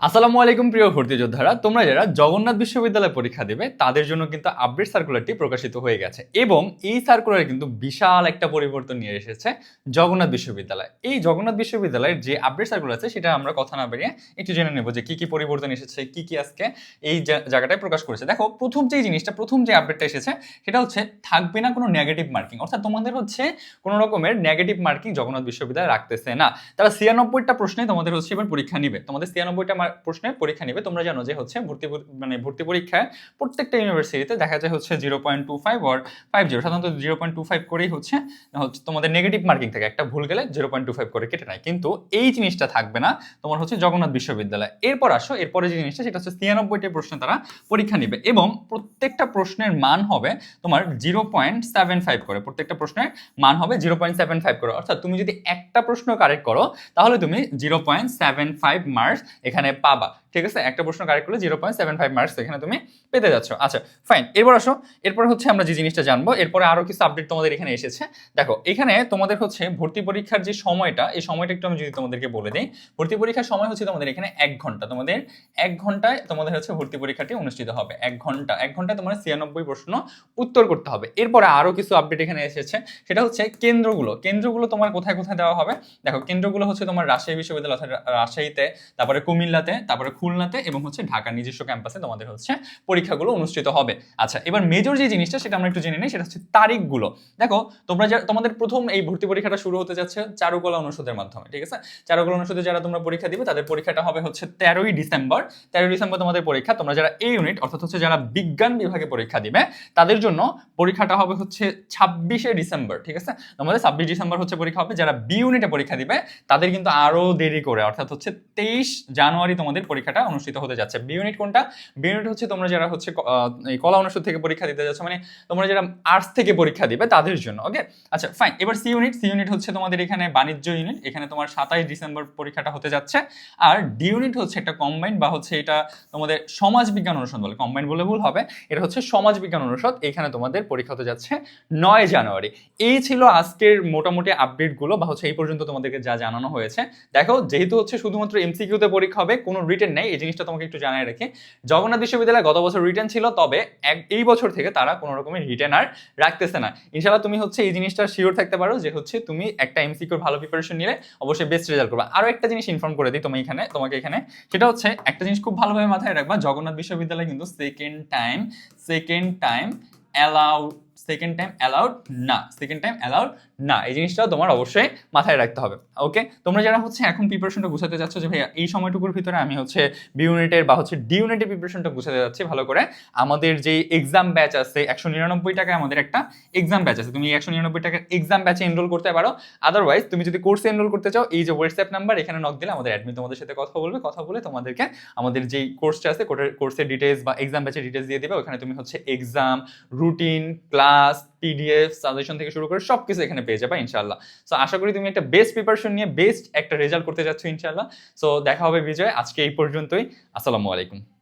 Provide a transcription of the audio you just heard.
আসসালামু আলাইকুম প্রিয় ভর্তি যোদ্ধারা, তোমরা যারা জগন্নাথ বিশ্ববিদ্যালয়ে পরীক্ষা দেবে, তাদের জন্য কিন্তু আপডেট সার্কুলারটি প্রকাশিত হয়ে গেছে এবং এই সার্কুলারে কিন্তু বিশাল একটা পরিবর্তন নিয়ে এসেছে জগন্নাথ বিশ্ববিদ্যালয়। এই জগন্নাথ বিশ্ববিদ্যালয়ের যে আপডেট সার্কুলার আছে, সেটা আমরা কথা না বেরিয়ে একটু জেনে নেব যে কি কি পরিবর্তন এসেছে, কি কি আজকে এই জায়গাটায় প্রকাশ করেছে। দেখো, প্রথম যে জিনিসটা, প্রথম যে আপডেটটা এসেছে, সেটা হচ্ছে থাকবে না কোনো নেগেটিভ মার্কিং অর্থাৎ তোমাদের হচ্ছে কোনো রকমের নেগেটিভ মার্কিং জগন্নাথ বিশ্ববিদ্যালয় রাখতেছে না। তারা ছিয়ানব্বইটা প্রশ্নে তোমাদের হচ্ছে এবার পরীক্ষা নিবে। তোমাদের ছিয়ানব্বইটা প্রশ্নে পরীক্ষা নিবে। তোমরা জানো যে হচ্ছে ভর্তি মানে ভর্তি পরীক্ষায় প্রত্যেকটা ইউনিভার্সিটিতে দেখা যায় হচ্ছে zero point two five or five zero সাধারণত জিরো পয়েন্ট টু ফাইভ করেই হচ্ছে হচ্ছে তোমাদের নেগেটিভ মার্কিং থাকে। একটা ভুল গেলে জিরো পয়েন্ট টু ফাইভ করে কেটে নেয়। কিন্তু এই জিনিসটা থাকবে না, তোমার হচ্ছে জগন্নাথ বিশ্ববিদ্যালয়। এরপর আসো, এরপরে যে জিনিসটা, সেটা হচ্ছে ছিয়ানব্বইটি প্রশ্নে তারা পরীক্ষা নেবে। এবং প্রত্যেকটা প্রশ্নের মান হবে তোমার জিরো পয়েন্ট সেভেন ফাইভ করে। প্রত্যেকটা প্রশ্নের মান হবে জিরো পয়েন্ট সেভেন ফাইভ করে। অর্থাৎ তুমি যদি একটা প্রশ্ন কারেক্ট করো, তাহলে তুমি zero point seven five marks এখানে পাবা। ঠিক আছে? একটা প্রশ্ন কারেক্ট করলে zero point seven five marks এখানে তুমি পেতে যাচ্ছ। আচ্ছা ফাইন এরপর আসো। এরপর হচ্ছে আমরা যে জিনিসটা জানব, এরপরে আরও কিছু আপডেট তোমাদের এখানে এসেছে। দেখো, এখানে তোমাদের হচ্ছে ভর্তি পরীক্ষার যে সময়টা, এই সময়টা একটু আমি যদি তোমাদেরকে বলে দিই, ভর্তি পরীক্ষার সময় হচ্ছে তোমাদের এখানে এক ঘণ্টা। তোমাদের এক ঘন্টায় তোমাদের হচ্ছে ভর্তি পরীক্ষাটি অনুষ্ঠিত হবে। এক ঘণ্টা। এক ঘন্টায় তোমার ছিয়ানব্বই প্রশ্ন উত্তর করতে হবে। এরপরে আরও কিছু আপডেট এখানে এসেছে। সেটা হচ্ছে কেন্দ্রগুলো। কেন্দ্রগুলো তোমার কোথায় কোথায় দেওয়া হবে? দেখো, কেন্দ্রগুলো হচ্ছে তোমার রাজশাহী বিশ্ববিদ্যালয় রাজশাহীতে, তারপরে কুমিল্লাতে তারপরে খুলনাতে এবং হচ্ছে ঢাকা নিজস্ব ক্যাম্পাসে তোমাদের হচ্ছে পরীক্ষাগুলো অনুষ্ঠিত হবে। আচ্ছা এবার মেজর যে জিনিসটা সেটা আমরা একটু জেনে নিই, সেটা হচ্ছে তারিখগুলো। দেখো, তোমরা যা, তোমাদের প্রথম এই ভর্তি পরীক্ষাটা শুরু হতে যাচ্ছে চারুকলা অনুষদের মাধ্যমে, ঠিক আছে? চারুকলা অনুষদে যারা তোমরা পরীক্ষা দিবে, তাদের পরীক্ষাটা হবে হচ্ছে তেরোই ডিসেম্বর। তেরোই ডিসেম্বর তোমাদের পরীক্ষা, তোমরা যারা এই ইউনিট অর্থাৎ হচ্ছে যারা বিজ্ঞান বিভাগে পরীক্ষা দিবে, তাদের জন্য পরীক্ষাটা হবে হচ্ছে ছাব্বিশে ডিসেম্বর, ঠিক আছে? তোমাদের ছাব্বিশ ডিসেম্বর হচ্ছে পরীক্ষা হবে, যারা বি ইউনিটে পরীক্ষা দিবে, তাদের কিন্তু আরও দেরি করে, অর্থাৎ হচ্ছে তেইশ জানুয়ারি তোমাদের পরীক্ষাটা অনুষ্ঠিত হতে যাচ্ছে। বি ইউনিট কোনটা? বি ইউনিট হচ্ছে তোমরা যারা হচ্ছে এই কলা অনুষদ থেকে পরীক্ষা দিতে যাচ্ছ মানে তোমরা যারা আর্টস থেকে পরীক্ষা দিবে তাদের জন্য ওকে আচ্ছা ফাইন এবার সি ইউনিট সি ইউনিট হচ্ছে তোমাদের এখানে বাণিজ্য ইউনিট এখানে তোমার সাতাইশ ডিসেম্বর পরীক্ষাটা হতে যাচ্ছে। আর ডি ইউনিট হচ্ছে একটা কম্বাইন্ড বা হচ্ছে এটা তোমাদের সমাজ বিজ্ঞান অনুষদ বলে কম্বাইন্ড বলে ভুল হবে। এটা হচ্ছে সমাজ বিজ্ঞান অনুষদ, এখানে তোমাদের পরীক্ষা হতে যাচ্ছে নয় জানুয়ারি। এই ছিল আজকের মোটামুটি আপডেটগুলো বা হচ্ছে এই পর্যন্ত তোমাদেরকে যা জানানো হয়েছে। দেখো, যেহেতু হচ্ছে শুধুমাত্র এমসিকিউতে পরীক্ষা হবে কোনো রিটেন নেই, এই জিনিসটা তোমাকে একটু জানাই রেখে। জগন্নাথ বিশ্ববিদ্যালয় গত বছর রিটেন ছিল, তবে এক- এই বছর থেকে তারা কোনো রকমের রিটেন আর রাখতেছে না। ইনশাল্লাহ তুমি হচ্ছে এই জিনিসটা শিওর থাকতে পারো যে হচ্ছে তুমি একটা এমসিকিউর ভালো প্রিপারেশন নিলে অবশ্যই বেস্ট রেজাল্ট করবে। আরও একটা জিনিস ইনফর্ম করে দিই তুমি এখানে, তোমাকে এখানে। সেটা হচ্ছে একটা জিনিস খুব ভালোভাবে মাথায় রাখবা, জগন্নাথ বিশ্ববিদ্যালয় কিন্তু second time second time allow second time allowed না সেকেন্ড টাইম অ্যালাউড না, এই জিনিসটাও তোমার অবশ্যই মাথায় রাখতে হবে ওকে তোমরা যারা হচ্ছে এখন প্রিপারেশনটা গুছাতে যাচ্ছ যে ভাইয়া এই সময়টুকুর ভিতরে আমি হচ্ছে বি ইউনিটের বা হচ্ছে ডি ইউনিটের প্রিপারেশনটা গুছাতে যাচ্ছি, ভালো করে। আমাদের যে এক্সাম ব্যাচ আছে, একশো নিরানব্বই টাকায় আমাদের একটা এক্সাম ব্যাচ আছে, তুমি একশো নিরানব্বই টাকার এক্সাম ব্যাচে এনরোল করতে পারো। আদারওয়াইজ তুমি যদি কোর্সে এনরোল করতে চাও, এই যে হোয়াটসঅ্যাপ নাম্বার এখানে নক দিলে আমাদের অ্যাডমিন তোমাদের সাথে কথা বলবে, কথা বলে তোমাদেরকে আমাদের যেই কোর্সটা আছে কোর্সের ডিটেলস বা এক্সাম ব্যাচের ডিটেলস দিয়ে দেবে, ওখানে তুমি হচ্ছে exam routine class PDF suggestion থেকে শুরু করে সব কিছু এখানে পেয়ে যাবে ইনশাল্লাহ সো আশা করি তুমি একটা বেস্ট প্রিপারেশন নিয়ে বেস্ট একটা রেজাল্ট করতে যাচ্ছ ইনশাল্লাহ সো দেখা হবে বিজয়, আজকে এই পর্যন্তই। আসসালামু আলাইকুম।